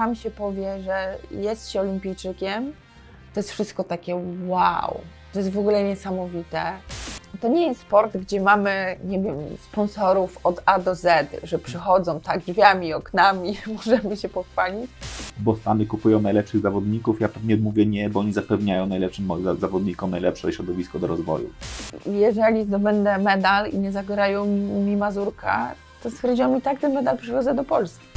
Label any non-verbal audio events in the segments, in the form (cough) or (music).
tam się powie, że jest się olimpijczykiem, to jest wszystko takie wow. To jest w ogóle niesamowite. To nie jest sport, gdzie mamy, nie wiem, sponsorów od A do Z, że przychodzą tak drzwiami, oknami, (laughs) możemy się pochwalić. bo Stany kupują najlepszych zawodników. Ja pewnie mówię nie, bo oni zapewniają najlepszym zawodnikom najlepsze środowisko do rozwoju. Jeżeli zdobędę medal i nie zagrają mi Mazurka, to stwierdziłam i tak ten medal przywiozę do Polski.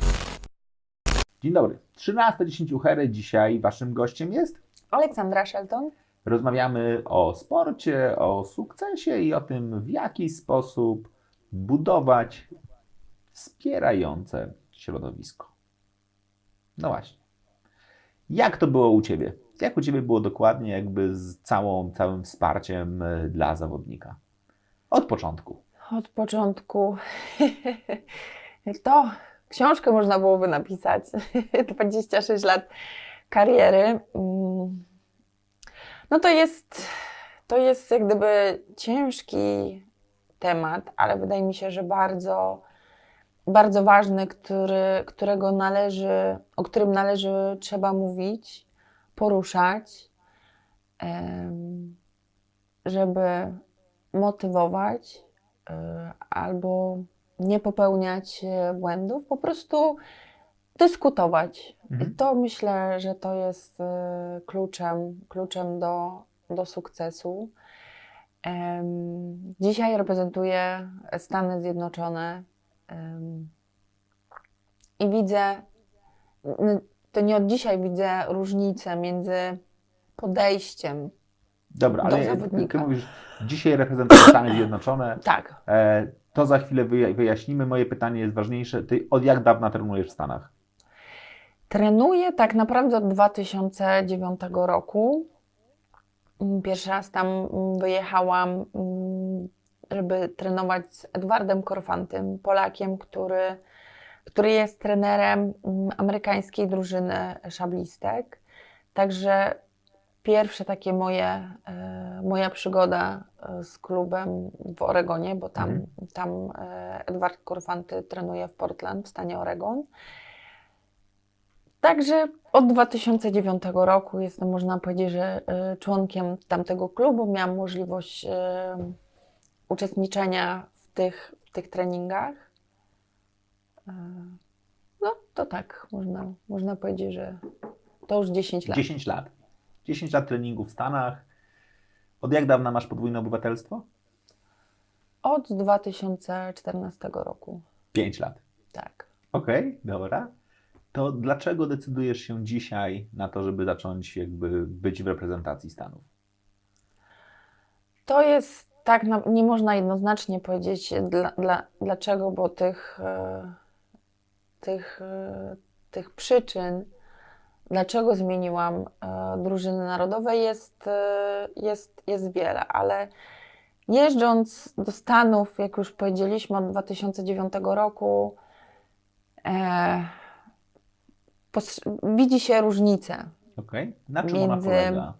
Dzień dobry. 13 10 Hery. Dzisiaj waszym gościem jest. Aleksandra Shelton. Rozmawiamy o sporcie, o sukcesie i o tym, w jaki sposób budować wspierające środowisko. No właśnie. Jak to było u Ciebie? Jak u Ciebie było dokładnie jakby z całą, całym wsparciem e, dla zawodnika? Od początku. Od początku. (laughs) To książkę można byłoby napisać. (laughs) 26 lat kariery. Mm. No to jest, to jest jak gdyby ciężki temat, ale wydaje mi się, że bardzo, bardzo ważny, który, którego należy, o którym należy trzeba mówić, poruszać, żeby motywować y, albo nie popełniać y, błędów, po prostu dyskutować. Mhm. I to myślę, że to jest y, kluczem, kluczem do, do sukcesu. Dzisiaj reprezentuję Stany Zjednoczone i widzę, to nie od dzisiaj widzę różnicę między podejściem. Dobra, Do ale zawodnika. ty mówisz, dzisiaj reprezentujesz Stany Zjednoczone. Tak, E, to za chwilę wyja- wyjaśnimy. Moje pytanie jest ważniejsze. Ty od jak dawna trenujesz w Stanach? Trenuję tak naprawdę od 2009 roku. Mm, Pierwszy raz tam mm, wyjechałam, mm, żeby trenować z Edwardem Korfantym, Polakiem, który, który jest trenerem amerykańskiej drużyny szablistek. Także pierwsze takie moje, e, moja przygoda e, z klubem w Oregonie, bo tam, Mhm. tam e, Edward Korfanty trenuje w Portland w stanie Oregon. Także od 2009 roku jestem, można powiedzieć, że członkiem tamtego klubu. Miałam możliwość uczestniczenia w tych, w tych treningach. No to tak, można, można powiedzieć, że to już 10 lat. 10 lat. 10 lat treningu w Stanach. Od jak dawna masz podwójne obywatelstwo? Od 2014 roku, 5 lat. tak. Okej, dobra. To dlaczego decydujesz się dzisiaj na to, żeby zacząć jakby być w reprezentacji Stanów? To jest tak, nie można jednoznacznie powiedzieć dla, dla, dlaczego, bo tych, e, tych, e, tych przyczyn, dlaczego zmieniłam e, drużyny narodowe, jest, e, jest, jest wiele, ale jeżdżąc do Stanów, jak już powiedzieliśmy, od 2009 roku, e, widzi się różnicę Okej. Na czym ona Między-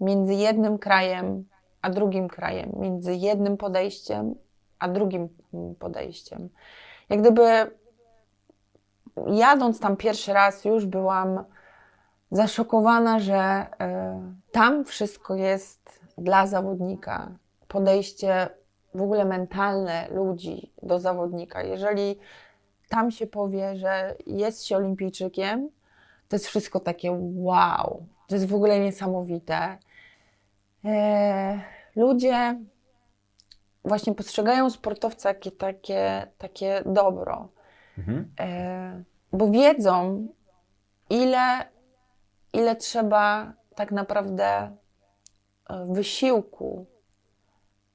między jednym krajem a drugim krajem, między jednym podejściem a drugim podejściem. Jak gdyby jadąc tam pierwszy raz, już byłam zaszokowana, że y, tam wszystko jest dla zawodnika. Podejście w ogóle mentalne ludzi do zawodnika. Jeżeli tam się powie, że jest się olimpijczykiem, to jest wszystko takie wow. To jest w ogóle niesamowite. E, ludzie właśnie postrzegają sportowca jakie takie, takie dobro, Mhm. e, bo wiedzą, ile, ile trzeba tak naprawdę e, wysiłku,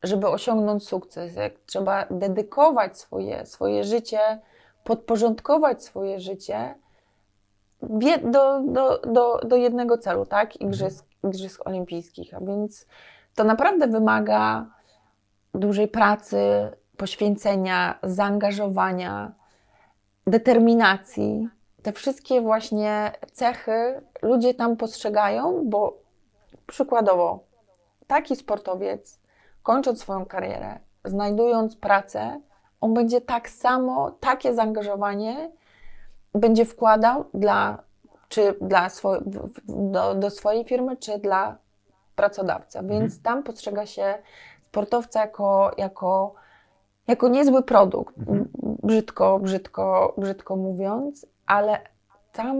żeby osiągnąć sukces, jak trzeba dedykować swoje, swoje życie, podporządkować swoje życie do, do, do, do jednego celu, tak? Igrzysk, Igrzysk Olimpijskich. A więc to naprawdę wymaga dużej pracy, poświęcenia, zaangażowania, determinacji. Te wszystkie właśnie cechy ludzie tam postrzegają, bo przykładowo taki sportowiec, kończąc swoją karierę, znajdując pracę, on będzie tak samo, takie zaangażowanie będzie wkładał dla, czy dla swo- do, do swojej firmy, czy dla pracodawcy. Więc tam postrzega się sportowca jako, jako, jako niezły produkt, Mhm. brzydko, brzydko, brzydko mówiąc, ale tam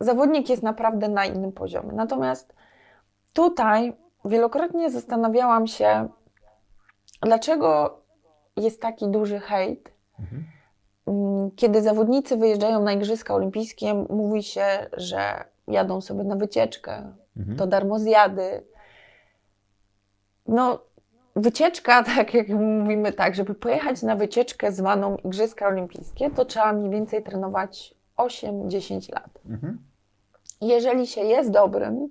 zawodnik jest naprawdę na innym poziomie. Natomiast tutaj wielokrotnie zastanawiałam się, dlaczego jest taki duży hejt Mhm. Mm, Kiedy zawodnicy wyjeżdżają na Igrzyska Olimpijskie, mówi się, że jadą sobie na wycieczkę, Mhm. to darmo zjady. No, wycieczka, (laughs) tak jak mówimy tak, żeby pojechać na wycieczkę zwaną Igrzyska Olimpijskie, to trzeba mniej więcej trenować 8-10 lat. Mhm. Jeżeli się jest dobrym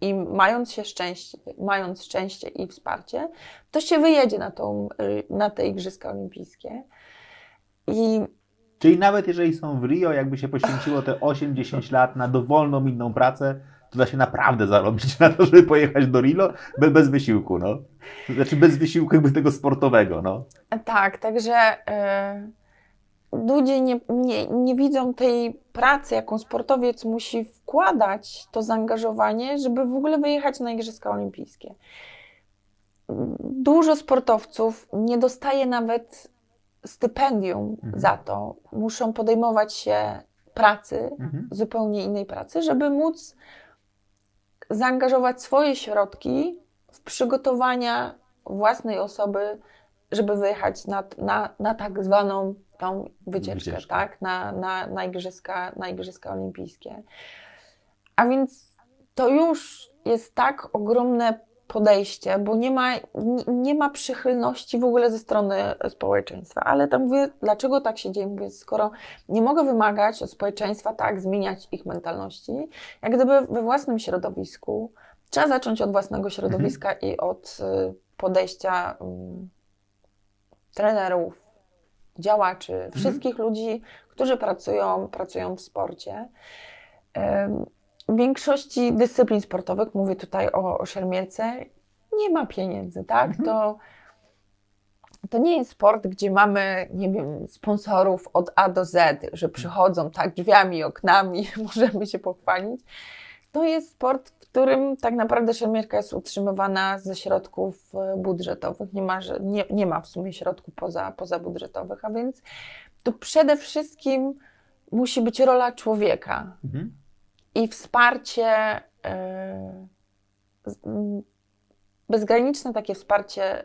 i mając się szczęście, mając szczęście i wsparcie, to się wyjedzie na, tą, y, na te Igrzyska Olimpijskie. I Czyli nawet jeżeli są w Rio, jakby się poświęciło te 8-10 lat na dowolną inną pracę, to da się naprawdę zarobić (laughs) na to, żeby pojechać do Rio bez, bez wysiłku, no. Znaczy bez wysiłku jakby tego sportowego, no. Tak, także e, ludzie nie, nie, nie widzą tej pracy, jaką sportowiec musi wkładać, to zaangażowanie, żeby w ogóle wyjechać na Igrzyska Olimpijskie. Dużo sportowców nie dostaje nawet stypendium Mhm. za to. Muszą podejmować się pracy, Mhm. zupełnie innej pracy, żeby móc zaangażować swoje środki w przygotowania własnej osoby, żeby wyjechać na, na, na tak zwaną tą wycieczkę, tak? Na, na, na, igrzyska, na Igrzyska Olimpijskie. A więc to już jest tak ogromne podejście, bo nie ma, nie, nie ma przychylności w ogóle ze strony społeczeństwa. Ale tam mówię, dlaczego tak się dzieje? Mówię, skoro nie mogę wymagać od społeczeństwa, tak, zmieniać ich mentalności, jak gdyby we własnym środowisku trzeba zacząć od własnego środowiska i od y, podejścia mm, trenerów, działaczy, wszystkich ludzi, którzy pracują, pracują w sporcie. Em, W większości dyscyplin sportowych, mówię tutaj o, o szermierce, nie ma pieniędzy, tak? Mhm. To, to nie jest sport, gdzie mamy, nie wiem, sponsorów od A do Z, że przychodzą tak drzwiami, oknami, (laughs) możemy się pochwalić. To jest sport, w którym tak naprawdę szermierka jest utrzymywana ze środków e, budżetowych. Nie ma, nie, nie ma w sumie środków poza, poza budżetowych, a więc tu przede wszystkim musi być rola człowieka Mhm. I wsparcie, e, bezgraniczne takie wsparcie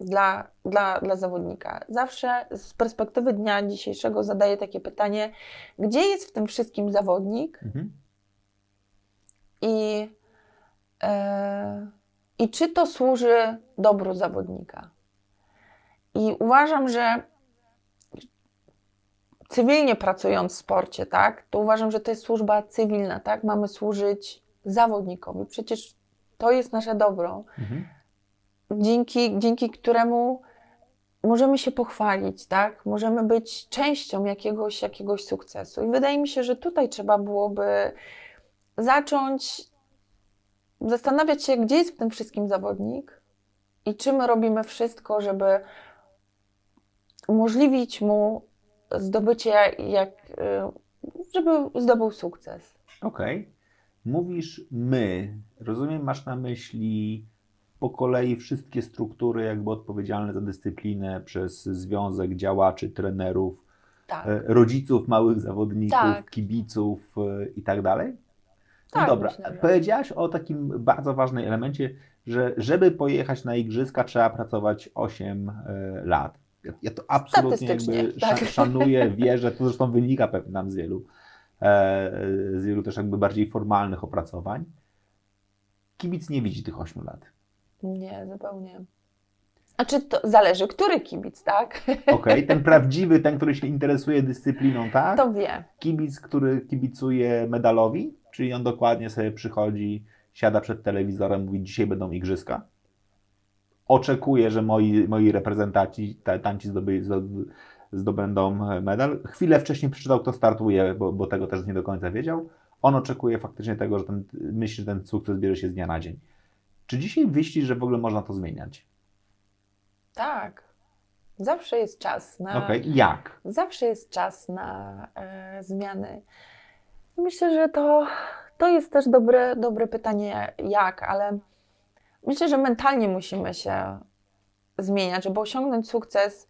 dla, dla, dla zawodnika. Zawsze z perspektywy dnia dzisiejszego zadaję takie pytanie, gdzie jest w tym wszystkim zawodnik Mhm. i, e, i czy to służy dobru zawodnika. I uważam, że cywilnie pracując w sporcie, tak, to uważam, że to jest służba cywilna, tak, mamy służyć zawodnikowi. Przecież to jest nasze dobro, Mhm. dzięki, dzięki któremu możemy się pochwalić, tak, możemy być częścią jakiegoś, jakiegoś sukcesu. I wydaje mi się, że tutaj trzeba byłoby zacząć zastanawiać się, gdzie jest w tym wszystkim zawodnik i czy my robimy wszystko, żeby umożliwić mu zdobycie, jak, y, żeby zdobył sukces. Okej. Mówisz my. Rozumiem, masz na myśli po kolei wszystkie struktury jakby odpowiedzialne za dyscyplinę przez związek działaczy, trenerów, Tak. e, rodziców małych zawodników, Tak. kibiców e, i tak dalej? No Tak, dobra, myślę, że- powiedziałaś o takim bardzo ważnym elemencie, że żeby pojechać na igrzyska trzeba pracować 8 e, lat. Ja, ja to absolutnie jakby tak. sza- szanuję, wierzę, to zresztą wynika pewnie nam z wielu, e, z wielu też jakby bardziej formalnych opracowań. Kibic nie widzi tych 8 lat. Nie, zupełnie. A czy to zależy, który kibic, tak? Okej, ten (laughs) prawdziwy, ten, który się interesuje dyscypliną, tak? To wie. Kibic, który kibicuje medalowi, czyli on dokładnie sobie przychodzi, siada przed telewizorem, mówi, dzisiaj będą igrzyska. Oczekuje, że moi, moi reprezentanci, ta- tanci zdoby, zdo- zdobędą medal. Chwilę wcześniej przeczytał, kto startuje, bo, bo tego też nie do końca wiedział. On oczekuje faktycznie tego, że ten, myśli, że ten sukces bierze się z dnia na dzień. Czy dzisiaj myślisz, że w ogóle można to zmieniać? Tak. Zawsze jest czas na. Okej, jak? Zawsze jest czas na e, zmiany. Myślę, że to, to jest też dobre, dobre pytanie, jak, ale myślę, że mentalnie musimy się zmieniać, żeby osiągnąć sukces.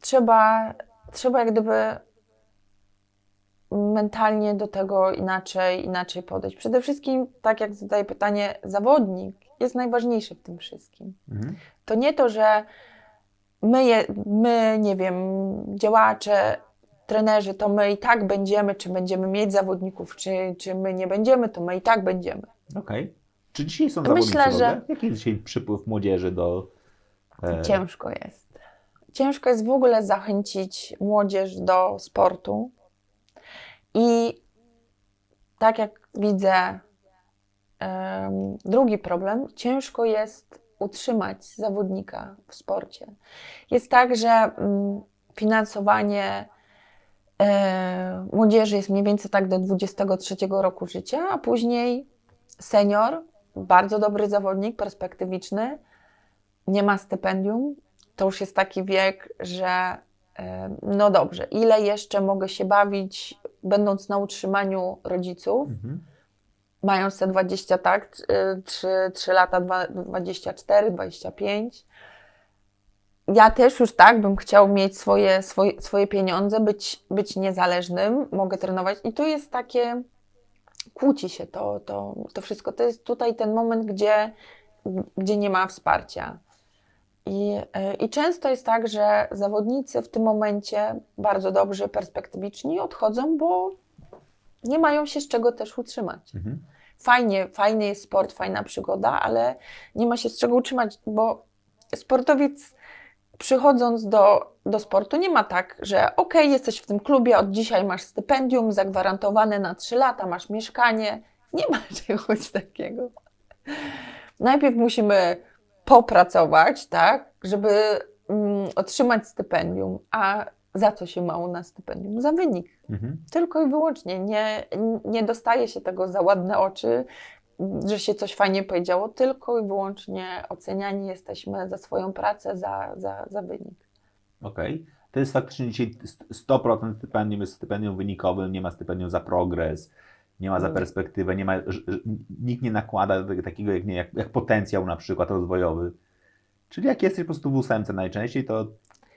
Trzeba, trzeba jak gdyby mentalnie do tego inaczej, inaczej podejść. Przede wszystkim, tak jak zadaję pytanie, zawodnik jest najważniejszy w tym wszystkim. Mhm. To nie to, że my, je, my, nie wiem, działacze, trenerzy, to my i tak będziemy, czy będziemy mieć zawodników, czy, czy my nie będziemy, to my i tak będziemy. Okej. Czy dzisiaj są Myślę, że- Jaki jest dzisiaj przypływ młodzieży do... e, Ciężko jest. Ciężko jest w ogóle zachęcić młodzież do sportu. I tak jak widzę, em, drugi problem, ciężko jest utrzymać zawodnika w sporcie. Jest tak, że mm, finansowanie e, młodzieży jest mniej więcej tak do 23 roku życia, a później senior, bardzo dobry zawodnik, perspektywiczny, nie ma stypendium, to już jest taki wiek, że e, no dobrze, ile jeszcze mogę się bawić, będąc na utrzymaniu rodziców, Mhm. mając te 20, tak, 3, 3 lata, dwa- 24, 25. Ja też już tak bym chciał mieć swoje, swoje, swoje pieniądze, być, być niezależnym, mogę trenować. I tu jest takie, kłóci się to, to, to wszystko. To jest tutaj ten moment, gdzie, gdzie nie ma wsparcia. I, e, I często jest tak, że zawodnicy w tym momencie bardzo dobrzy, perspektywiczni odchodzą, bo nie mają się z czego też utrzymać Mhm. fajnie, fajny jest sport, fajna przygoda, ale nie ma się z czego utrzymać, bo sportowiec przychodząc do, do sportu nie ma tak, że okej, jesteś w tym klubie, od dzisiaj masz stypendium zagwarantowane na 3 lata, masz mieszkanie. Nie ma (laughs) czegoś takiego. Najpierw musimy popracować, tak, żeby mm, otrzymać stypendium, a za co się mało na stypendium? Za wynik. Mhm. Tylko i wyłącznie. Nie, nie dostaje się tego za ładne oczy, że się coś fajnie powiedziało, tylko i wyłącznie oceniani jesteśmy za swoją pracę, za, za, za wynik. Okej. To jest faktycznie dzisiaj 100% stypendium jest stypendium wynikowym, nie ma stypendium za progres, nie ma za Nie. perspektywę, nie ma, nikt nie nakłada takiego jak, nie, jak, jak potencjał na przykład rozwojowy. Czyli jak jesteś po prostu w ósemce najczęściej, to,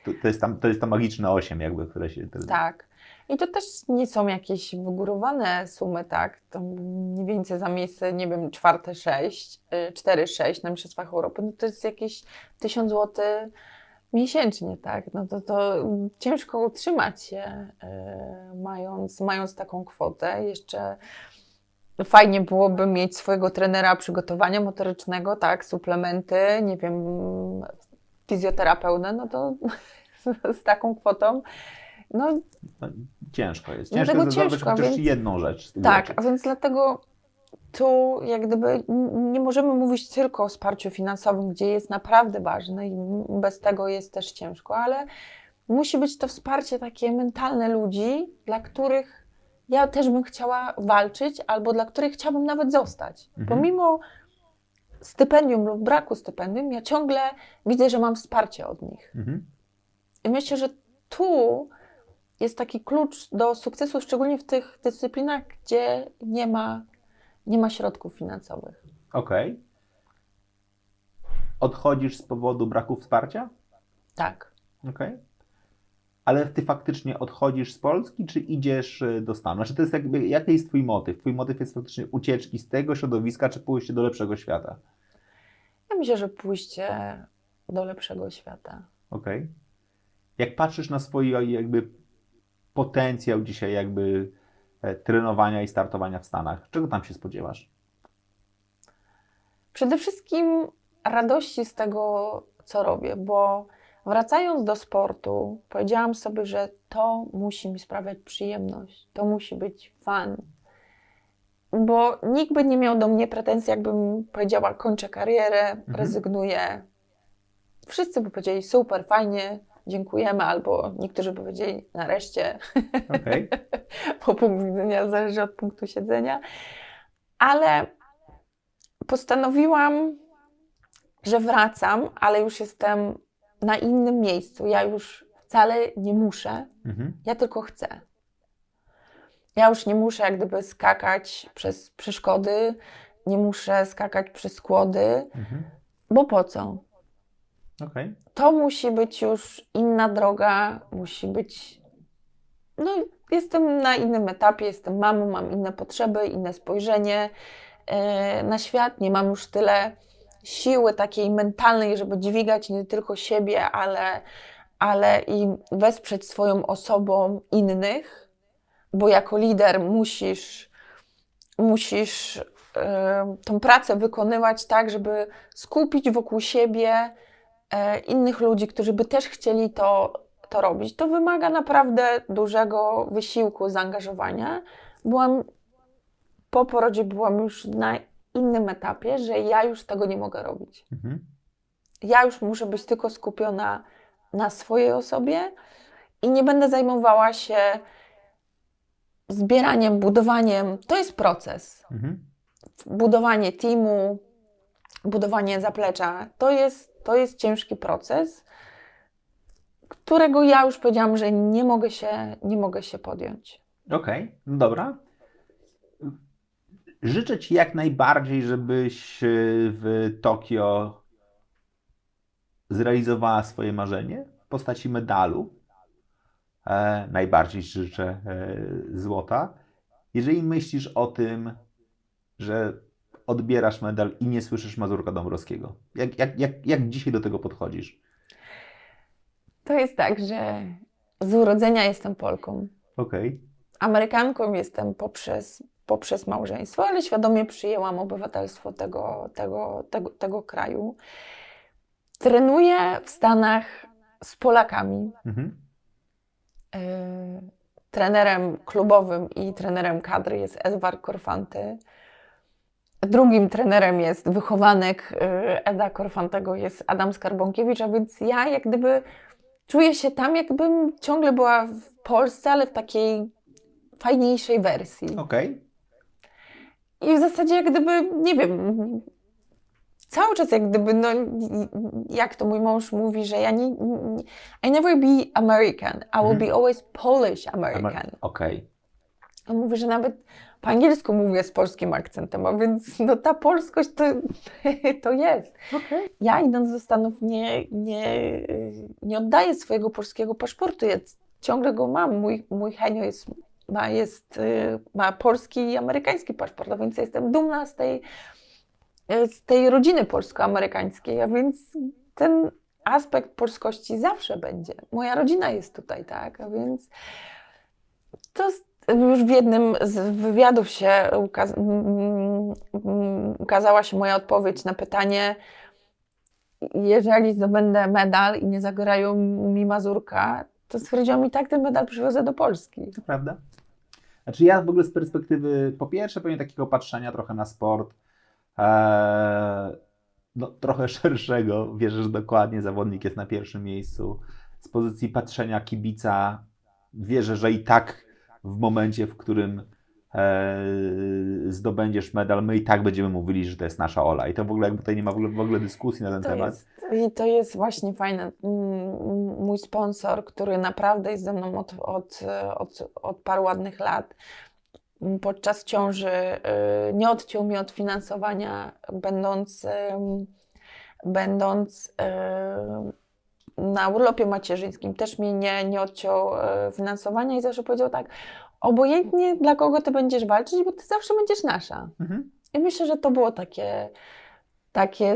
to, to, jest, tam, to jest to magiczne 8 jakby, które się... Tak. I to też nie są jakieś wygórowane sumy, tak? To mniej więcej za miejsce, nie wiem, czwarte sześć, y, cztery sześć na Mistrzostwach Europy, no to jest jakieś tysiąc złotych miesięcznie, tak? No to, to ciężko utrzymać się, y, mając, mając taką kwotę. Jeszcze fajnie byłoby mieć swojego trenera przygotowania motorycznego, tak? Suplementy, nie wiem, fizjoterapeutę, no to (laughs) z taką kwotą no No, ciężko jest. Ciężko jest ciężko, chociaż więc- jedną rzecz Tak, rzeczy. a więc dlatego tu jak gdyby nie możemy mówić tylko o wsparciu finansowym, gdzie jest naprawdę ważne i bez tego jest też ciężko, ale musi być to wsparcie takie mentalne ludzi, dla których ja też bym chciała walczyć albo dla których chciałabym nawet zostać. Mhm. Pomimo stypendium lub braku stypendium, ja ciągle widzę, że mam wsparcie od nich. Mhm. I myślę, że tu jest taki klucz do sukcesu, szczególnie w tych dyscyplinach, gdzie nie ma, nie ma środków finansowych. Okej. Odchodzisz z powodu braku wsparcia? Tak. Okej. Ale ty faktycznie odchodzisz z Polski, czy idziesz y, do Stanów? Znaczy to jest jakby, jaki jest twój motyw? Twój motyw jest faktycznie ucieczki z tego środowiska, czy pójście do lepszego świata? Ja myślę, że pójście do lepszego świata. Okej. Jak patrzysz na swój jakby potencjał dzisiaj jakby e, trenowania i startowania w Stanach, czego tam się spodziewasz? Przede wszystkim radości z tego, co robię, bo wracając do sportu, powiedziałam sobie, że to musi mi sprawiać przyjemność, to musi być fan. Bo nikt by nie miał do mnie pretensji, jakbym powiedziała, kończę karierę, rezygnuję. Wszyscy by powiedzieli, super, fajnie, dziękujemy, albo niektórzy by powiedzieli, nareszcie, Okej. (laughs) bo punkt widzenia zależy od punktu siedzenia. Ale postanowiłam, że wracam, ale już jestem na innym miejscu. Ja już wcale nie muszę, Mhm. ja tylko chcę. Ja już nie muszę jak gdyby skakać przez przeszkody, nie muszę skakać przez skłody, Mhm. bo po co? Okej. To musi być już inna droga, musi być. No, jestem na innym etapie, jestem mamą, mam inne potrzeby, inne spojrzenie e, na świat. Nie mam już tyle siły takiej mentalnej, żeby dźwigać nie tylko siebie, ale, ale i wesprzeć swoją osobą innych, bo jako lider musisz, musisz e, tą pracę wykonywać tak, żeby skupić wokół siebie innych ludzi, którzy by też chcieli to, to robić. To wymaga naprawdę dużego wysiłku, zaangażowania. Byłam po porodzie byłam już na innym etapie, że ja już tego nie mogę robić. Mhm. Ja już muszę być tylko skupiona na swojej osobie i nie będę zajmowała się zbieraniem, budowaniem. To jest proces. Mhm. Budowanie teamu, budowanie zaplecza. To jest, to jest ciężki proces, którego ja już powiedziałam, że nie mogę się, nie mogę się podjąć. Okej, no dobra. Życzę Ci jak najbardziej, żebyś e, w Tokio zrealizowała swoje marzenie w postaci medalu. E, najbardziej życzę e, złota. Jeżeli myślisz o tym, że odbierasz medal i nie słyszysz Mazurka Dąbrowskiego, jak, jak, jak, jak dzisiaj do tego podchodzisz? To jest tak, że z urodzenia jestem Polką. Okej. Amerykanką jestem poprzez, poprzez małżeństwo, ale świadomie przyjęłam obywatelstwo tego, tego, tego, tego kraju. Trenuję w Stanach z Polakami. Mhm. Yy, trenerem klubowym i trenerem kadry jest Edward Korfanty. Drugim trenerem jest wychowanek yy, Eda Korfantego, jest Adam Skarbonkiewicz, a więc ja jak gdyby czuję się tam, jakbym ciągle była w Polsce, ale w takiej fajniejszej wersji. Okej. I w zasadzie jak gdyby, nie wiem, cały czas jak gdyby, no jak to mój mąż mówi, że ja nie, nie I never be American, I will Mhm. be always Polish Amer- American. Okej. On mówi, że nawet po angielsku mówię z polskim akcentem, a więc no ta polskość to, (laughs) to jest. Okej. Ja idąc do Stanów nie, nie, nie oddaję swojego polskiego paszportu, ja ciągle go mam. Mój, mój Henio jest, ma, jest, y, ma polski i amerykański paszport, a więc jestem dumna z tej, y, z tej rodziny polsko-amerykańskiej, a więc ten aspekt polskości zawsze będzie. Moja rodzina jest tutaj, tak, a więc to już w jednym z wywiadów się ukaz- ukazała się moja odpowiedź na pytanie, jeżeli zdobędę medal i nie zagrają mi Mazurka, to stwierdziłam i tak ten medal przywiozę do Polski. To prawda. Znaczy ja w ogóle z perspektywy, po pierwsze pewnie takiego patrzenia trochę na sport, e, no, trochę (laughs) szerszego, wierzę, że dokładnie zawodnik jest na pierwszym miejscu. Z pozycji patrzenia kibica wierzę, że i tak w momencie, w którym e, zdobędziesz medal, my i tak będziemy mówili, że to jest nasza Ola. I to w ogóle jakby tutaj nie ma w ogóle, w ogóle dyskusji na ten To temat. jest, I to jest właśnie fajne. Mój sponsor, który naprawdę jest ze mną od, od, od, od paru ładnych lat, podczas ciąży y, nie odciął mi od finansowania, będąc, będąc na urlopie macierzyńskim. Też mi nie, nie odciął y, finansowania i zawsze powiedział tak, obojętnie dla kogo ty będziesz walczyć, bo ty zawsze będziesz nasza. Mhm. I myślę, że to było takie, takie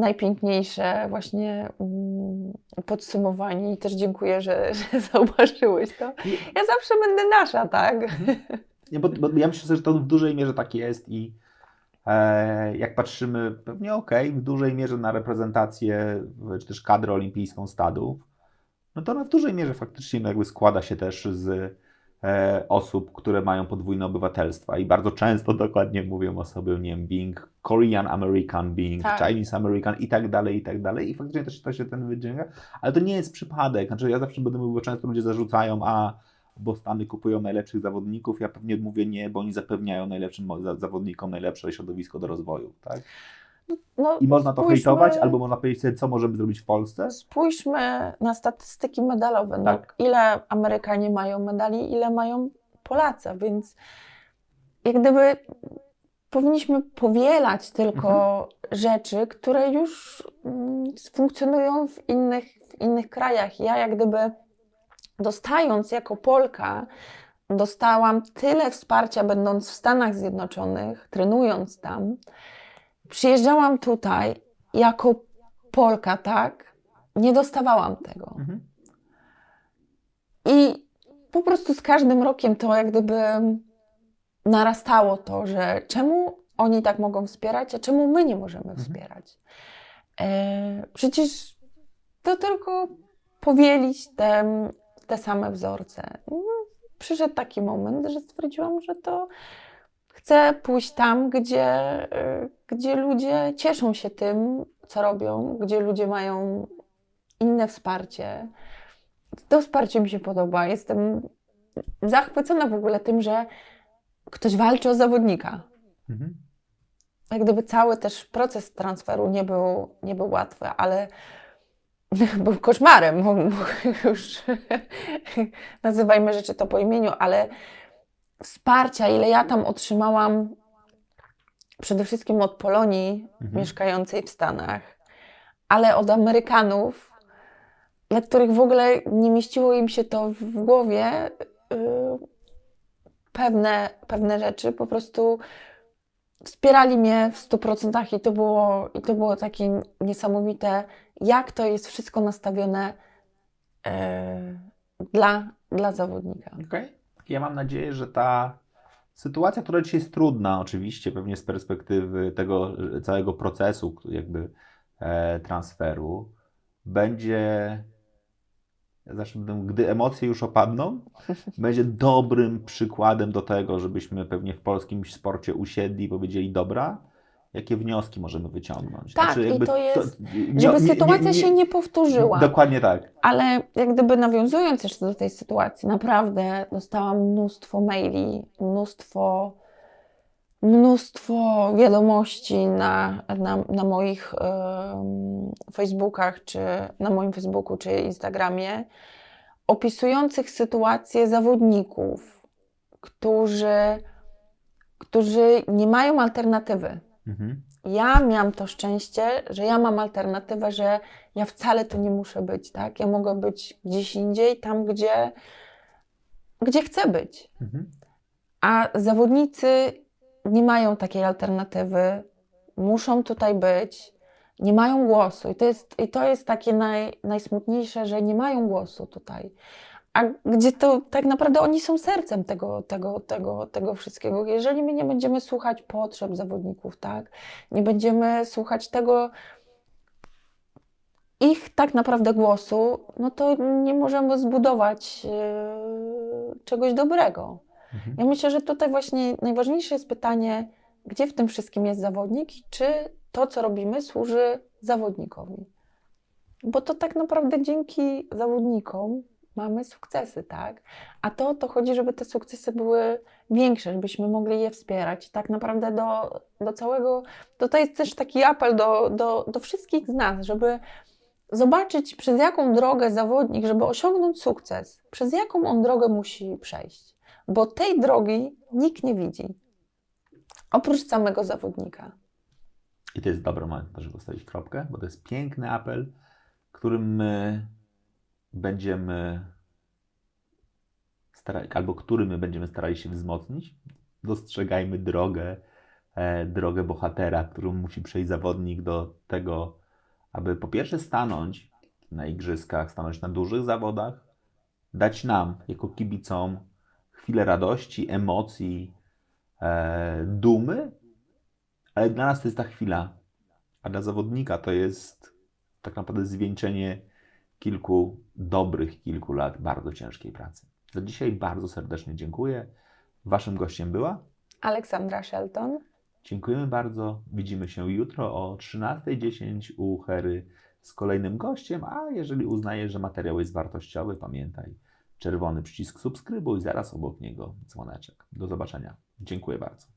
najpiękniejsze właśnie mm, podsumowanie i też dziękuję, że, (laughs) że zauważyłeś to. Ja zawsze będę nasza, tak? Nie, bo, bo ja myślę, że to w dużej mierze tak jest i e, jak patrzymy, pewnie okej, w dużej mierze na reprezentację, czy też kadrę olimpijską stadów, no to ona w dużej mierze faktycznie no jakby składa się też z e, osób, które mają podwójne obywatelstwa i bardzo często (laughs) dokładnie mówią osoby, nie wiem, being Korean American, being Tak. Chinese American i tak dalej, i tak dalej. I faktycznie też to się ten wydzięga, ale to nie jest przypadek, znaczy ja zawsze będę mówił, bo często ludzie zarzucają, a bo Stany kupują najlepszych zawodników. Ja pewnie mówię nie, bo oni zapewniają najlepszym zawodnikom najlepsze środowisko do rozwoju. Tak? No, I można to spójrzmy- hejtować, albo można powiedzieć sobie, co możemy zrobić w Polsce? Spójrzmy na statystyki medalowe. No, Tak. Ile Amerykanie mają medali, ile mają Polacy, więc jak gdyby powinniśmy powielać tylko Mhm. rzeczy, które już mm, funkcjonują w innych, w innych krajach. Ja jak gdyby dostając jako Polka, dostałam tyle wsparcia, będąc w Stanach Zjednoczonych, trenując tam. Przyjeżdżałam tutaj jako Polka, tak? Nie dostawałam tego. Mhm. I po prostu z każdym rokiem to jak gdyby narastało to, że czemu oni tak mogą wspierać, a czemu my nie możemy wspierać. E, przecież to tylko powielić te, te same wzorce. No, Przyszedł taki moment, że stwierdziłam, że to chcę pójść tam, gdzie, e, gdzie ludzie cieszą się tym, co robią, gdzie ludzie mają inne wsparcie. To wsparcie mi się podoba. Jestem zachwycona w ogóle tym, że ktoś walczy o zawodnika. Mhm. Jak gdyby cały też proces transferu nie był, nie był łatwy, ale (laughs) był koszmarem. (laughs) Już (laughs) nazywajmy rzeczy to po imieniu, ale wsparcia, ile ja tam otrzymałam, przede wszystkim od Polonii Mhm. mieszkającej w Stanach, ale od Amerykanów, dla których w ogóle nie mieściło im się to w głowie, yy, pewne, pewne rzeczy po prostu wspierali mnie w 100% i to było, i to było takie niesamowite, jak to jest wszystko nastawione yy, dla, dla zawodnika. Okej. Ja mam nadzieję, że ta sytuacja, która dzisiaj jest trudna, oczywiście, pewnie z perspektywy tego e, całego procesu, jakby e, transferu, będzie, ja zawsze mówię, gdy emocje już opadną, (laughs) będzie dobrym przykładem do tego, żebyśmy pewnie w polskim sporcie usiedli i powiedzieli, dobra, jakie wnioski możemy wyciągnąć. Tak, i to jest- nie- Żeby nie- nie- sytuacja nie- się nie powtórzyła. Dokładnie tak. Ale jak gdyby nawiązując jeszcze do tej sytuacji, naprawdę dostałam mnóstwo maili, mnóstwo, mnóstwo wiadomości na, na, na moich Facebookach, czy na moim Facebooku, czy Instagramie, opisujących sytuację zawodników, którzy, którzy nie mają alternatywy. Mhm. Ja miałam to szczęście, że ja mam alternatywę, że ja wcale tu nie muszę być, tak? Ja mogę być gdzieś indziej, tam gdzie, gdzie chcę być. Mhm. A zawodnicy nie mają takiej alternatywy, muszą tutaj być, nie mają głosu. I to jest, i to jest takie naj, najsmutniejsze, że nie mają głosu tutaj. A gdzie to tak naprawdę oni są sercem tego, tego, tego, tego wszystkiego. Jeżeli my nie będziemy słuchać potrzeb zawodników, tak, nie będziemy słuchać tego, ich tak naprawdę głosu, no to nie możemy zbudować yy, czegoś dobrego. Mhm. Ja myślę, że tutaj właśnie najważniejsze jest pytanie, gdzie w tym wszystkim jest zawodnik i czy to, co robimy, służy zawodnikowi. Bo to tak naprawdę dzięki zawodnikom mamy sukcesy, tak? A to o to chodzi, żeby te sukcesy były większe, żebyśmy mogli je wspierać. Tak naprawdę do, do całego, to, to jest też taki apel do, do, do wszystkich z nas, żeby zobaczyć, przez jaką drogę zawodnik, żeby osiągnąć sukces, przez jaką on drogę musi przejść. Bo tej drogi nikt nie widzi. Oprócz samego zawodnika. I to jest dobry moment, żeby postawić kropkę, bo to jest piękny apel, którym my będziemy starali, albo który my będziemy starali się wzmocnić. Dostrzegajmy drogę, e, drogę bohatera, którą musi przejść zawodnik do tego, aby po pierwsze stanąć na igrzyskach, stanąć na dużych zawodach, dać nam, jako kibicom, chwilę radości, emocji, e, dumy, ale dla nas to jest ta chwila, a dla zawodnika to jest tak naprawdę zwieńczenie kilku dobrych, kilku lat bardzo ciężkiej pracy. Za dzisiaj bardzo serdecznie dziękuję. Waszym gościem była. Aleksandra Shelton. Dziękujemy bardzo. Widzimy się jutro o 13.10 u Hery z kolejnym gościem, a jeżeli uznajesz, że materiał jest wartościowy, pamiętaj, czerwony przycisk subskrybuj, zaraz obok niego dzwoneczek. Do zobaczenia. Dziękuję bardzo.